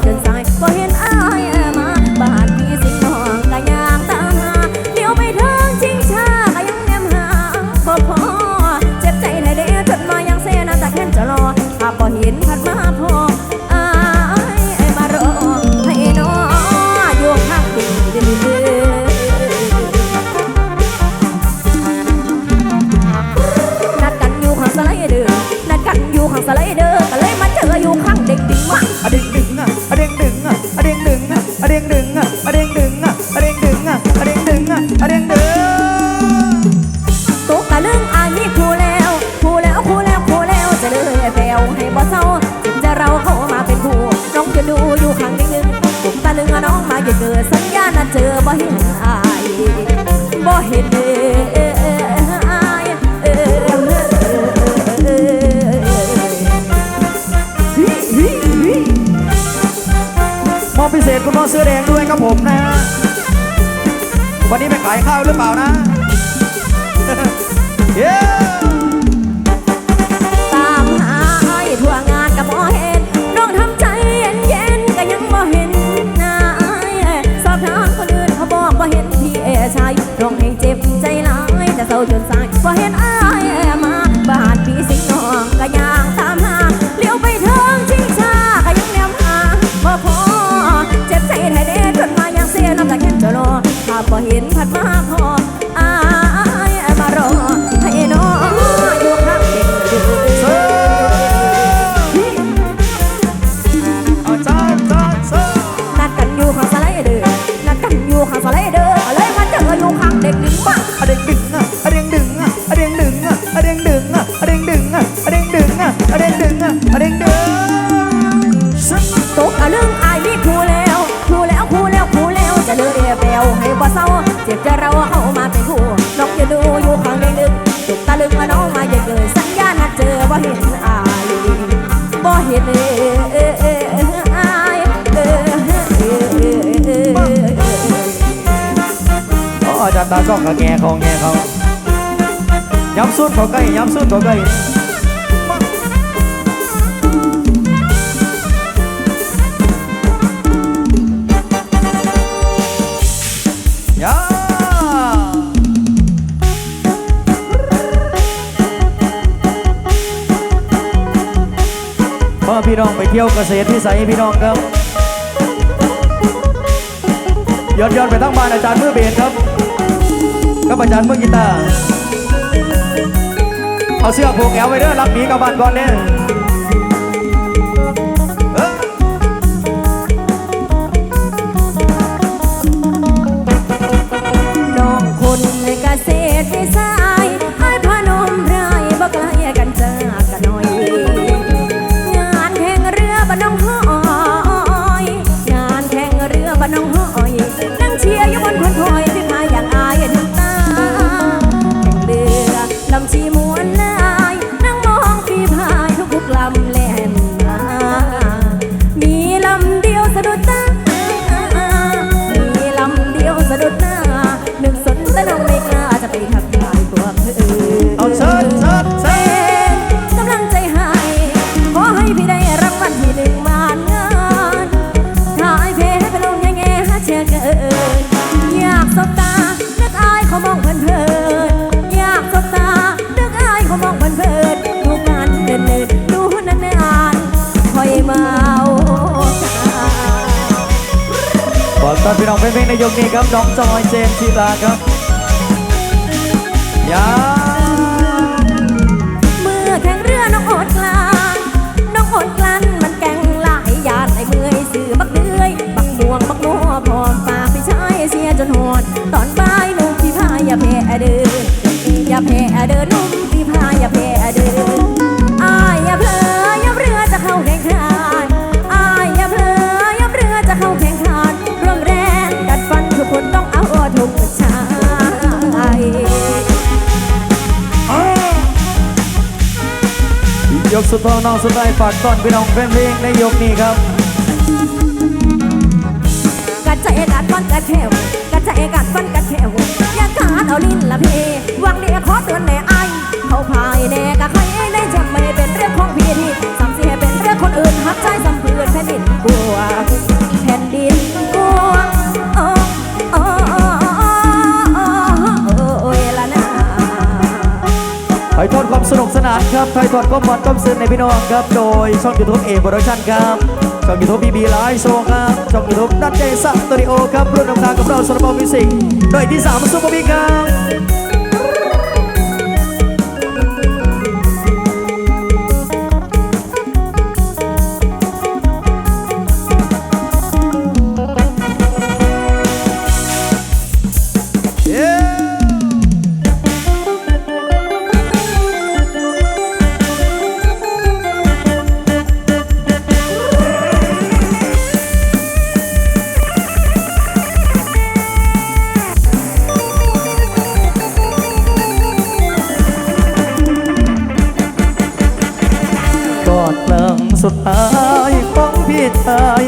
thousand วันนี้ไปขายข้าวหรือเปล่านะเย้ตามหาอ้ทั่วงานกับบ่เห็นน้องทำใจเย็นเย็นๆก็ยังบ่เห็นหน้าอ้สอบถามคนอื่นเขาบอกว่าเห็นพี่เอชายร้องให้เจ็บใจหลายจะเศร้าจนสายบ่เห็น อยู่ข้างสไลเดอร์เลยมาเจออยู่ข้างเด็กหนึ่งบ้างอะเด้งดึงอะเด้งดึงอะเด้งดึงอะเด้งดึงอะเด้งดึงอะเด้งดึงอะเด้งดึงอะเด้งดึงซึ่งตกอะเรื่องอายมีครูแล้วครูแล้วครูแล้วครูแล้วจะเลือเอเบลให้บ่เศร้าเจ็บใจเราเอามาเป็นคู่นกจะดูอยู่ข้างเด็กหนึ่งจุกตาลึงมาน้องมาเยอะเลยสัญญานัดเจอบ่เห็นอายบ่เห็นเออาใกล้ย้ำสุดเขาใกล้ยาพ่อพี่น้องไปเที่ยวเกษตรที่ใสยพี่น้องครับย้อนย้อนไปทั้งบ้านอาจารย์มือเบสครับ กับอาจารย์มือกีตาร์เอาเสื้อผูกแอวไว้เด้อรับหนีกับบ้านก่อนเนี่ย ในยกนี้ครับน้องจอยเจมส์ชีลาครับยาเมื่อแข่งเรือน้องอดกลานน้องอดกลั้นมันแก่งหลายยานไอเมื่อยสื่อบักเดือยบักม่วงบักมัวพอมปากพี่ชายเสียจนหอดตอนบ่ายนุ่มพี่พายอย่าแพ้เดินอย่าแพ้เดินนุ่มพี่พายอย่าแพ้เดิน สุดท้องน้องสุดใจฝากต้อนพี่น้องแฟนเพลงในยกนี้ครับกัดใจกัดฟันกัดแถวกัดใจกัดฟันกัดแถวอย่าขาดเอาลิ้นละเพหวังเดียขอเตือนแน่ไอเขาพายแน่กะใครได้จะไม่เป็นเรื่องของพี่ที่สามสี่เป็นเรื่องคนอื่นหักใจสำเพื่อนแผ่นดินกลัว ถ่ายทอดความสนุกสนานครับถ่ายทอดความมันความซึ้งในพี่น้องครับ โดยช่องยูทูบเอโปรดักชั่นครับ ช่องยูทูบบีบีไลฟ์โชว์ครับช่องยูทูบดัทเจสันสตูดิโอครับร่วมนำทางกับเราสำหรับมิวสิกโดยที่สามซุปเปอร์บิ๊กครับ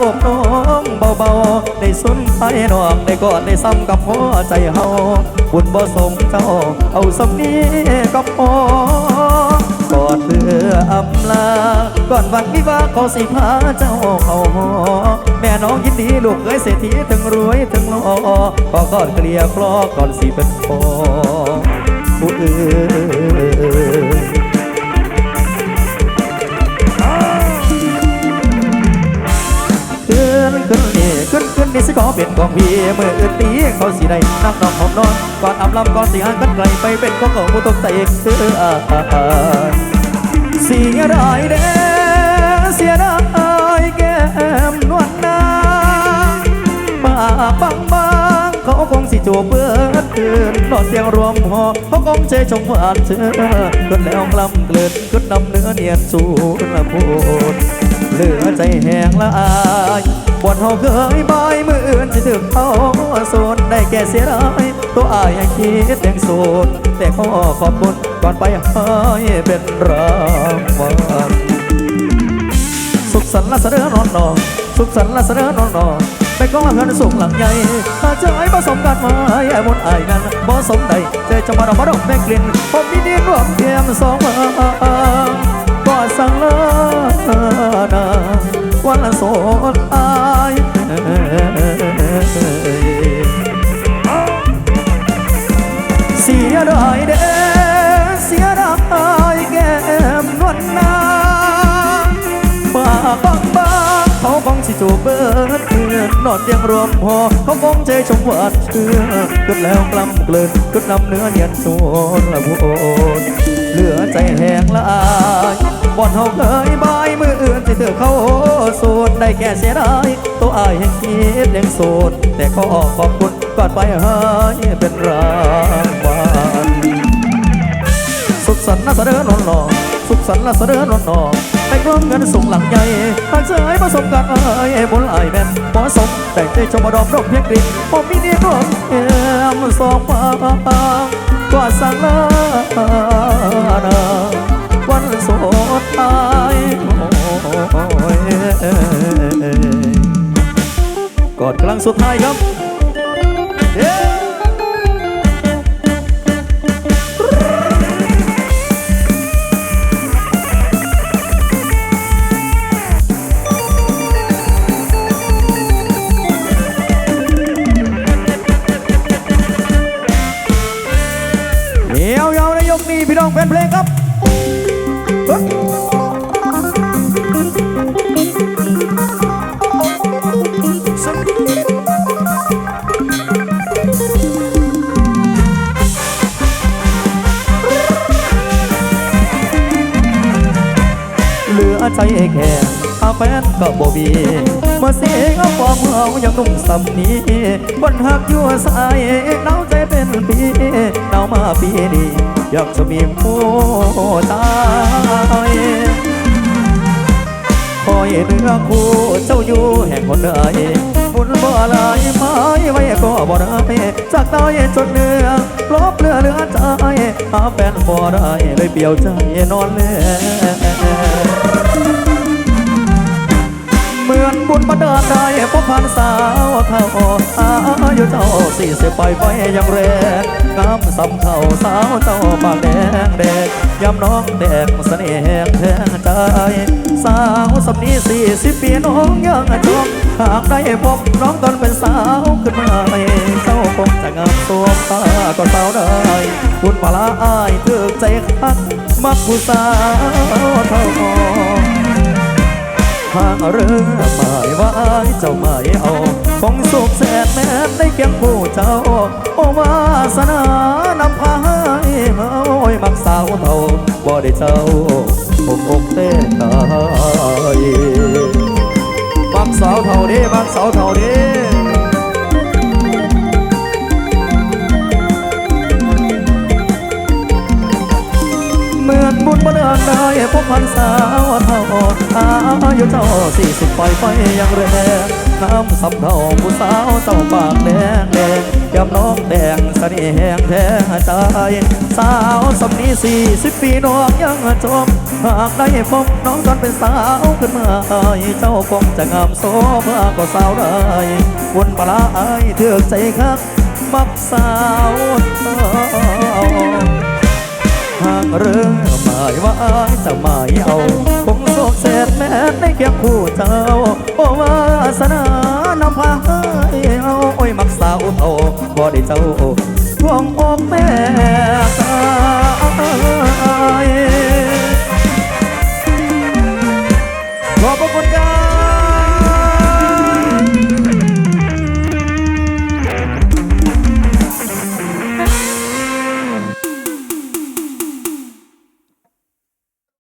อกน้องเบาได้สุนไทยนองได้กอดได้ซ้ำกับหัวใจเฮาบุญบ่สมเจ้า เอาสำนี้ก็พอกอดเพื่ออำลา ก่อนวันวิวาเขาสิพาเจ้าเข้าหอ แม่น้องยินดีลูกเอ้ยเศรษฐีถึงรวยถึงหล่อขอกอดเกลียคลอก่อนสิเป็นพอ เมื่ออื่นตีเขาสิได้นั่งนอนหอมนอนก่อนอาบลำก่อนสิหางกันไกลไปเป็นของเขาผู้ตกใจคืออาเสียดายเด้เสียดายแก้มนวลนางปากบางบางเขาคงสิจูบเบื่อคืนนอนเตียงรวมหอเขาคงเจชงหวานเชื่อคนแล้วลำเกลือนขึ้นนำเนื้อเนียนสูละพูด เหลือใจแห้งละอายบนเฮาเคยบายมืออื่นสิถึงเอาโซนได้แก่เสียดายตัวอายยังคิดยังโซนแต่ขอขอบคุณก่อนไปให้เป็นรางวัลสุขสันต์ละเสนอนอนนองสุขสันต์ละเสนอนอนนองไปก็เงินสูงหลังใหญ่ถ้าจอไอ้ผสมกันมาไอ้มนอายนั้นบ่สมใดใจจะมาดอกมาดอกแม่กลิ่นผมมีดีรวมเพียงสองมือก็สั่งเลา นาวันละโสดอายเสียดายเด้เสียดายแก้มนวลนางบากบางบางเขาคงสิจูบเบิดเพื่อนนอนเตียงรวมพอเขาคงใจชมหวานเชื่อขึ้นแล้วกล้ำเกลืนขึ้นนำเนื้อเนียนชวนละโวนเหลือใจแหงละอายบ่อนเฮาเคย คือเขาสูดได้แค่เสียดายตัวอายยังคิดยังโสดแต่ขอขอบคุณก่อนไปให้เป็นรางวัลสุขสันต์นะเสดอนอนนองสุขสันต์ละเสดอนอนนองแต่กล้มเงินสูงหลังใหญ่หากเจอให้ประสบการณ์เอ้ยบนไอายแม่นพอสมแต่งใจชมดอกดอกเพียงกลิ่นผมมีเนี่ร่วมเอ็มสองฟ้ากว่าสั่งลานา กอดกำลังสุดท้ายครับ ก็บ่มีมาเสียงเอาฟองเฮายังนุ่มสำนี้คนหักยู่สายหนาวใจเป็นปีหนาวมาปีนี้อยากจะมีผู้ตายคอยเนื้อคู่เจ้าอยู่แห่งคนใดบุญบ่ลายไม้ไว้ก็บ่ได้จากตายจนเนื้อลบเลือเลือใจหาแฟนบ่ได้เลยเปลี่ยวใจนอนแลเห มือนบุญบันดาลได้พบผ่านสาวเขาอายุเจ้าสี่สิบไปไฟยังแรงงามสำเท่าสาวเจ้าปากแดงแดงยำน้องแดงเสน่ห์แทงใจสาวสำนี้สี่สิบปีน้องยังจองหากได้พบน้องตอนเป็นสาวขึ้นมาให้เจ้าคงจะงามสวมตาก็สาวได้บุญปลาอายถึกใจคักมักผู้สาวเท่า ทางเรือหมายว่าเจ้าไม่เอาคงสุขแสนแม้ได้เคียงผู้เจ้า โอวาสนานำพาให้เฮาโอ้ยมักสาวเท่าบ่ได้เจ้าอกอกเต้นตายมักสาวเท่าเด้มักสาวเท่าเด้เหมือนบุญบันดาลได้พบพันสาวเท่าอา ยุเจ้าสี่สิบปล่อยไฟยังแรงงามสำเท่าผู้สาวเจ้าปากแดงแดงยำน้องแดงเสน่ห์แห่งแท้ใจสาวสำนีสี่สิบปีน้องยังจมหากได้พบน้องตอนเป็นสาวขึ้นมาเจ้าคงจะงามโซภาก็สาวได้วนปลาไอเถือกใจครับมักสาวเท่าหากเริ่มหมายว่าจะไม่เอาคง เศษแม้ในเพียงคู่เจ้าโอวาสนานำพาให้เอาโอ้ยมักสาวโท่าบ่ได้เจ้าทวงอกแม่ตาย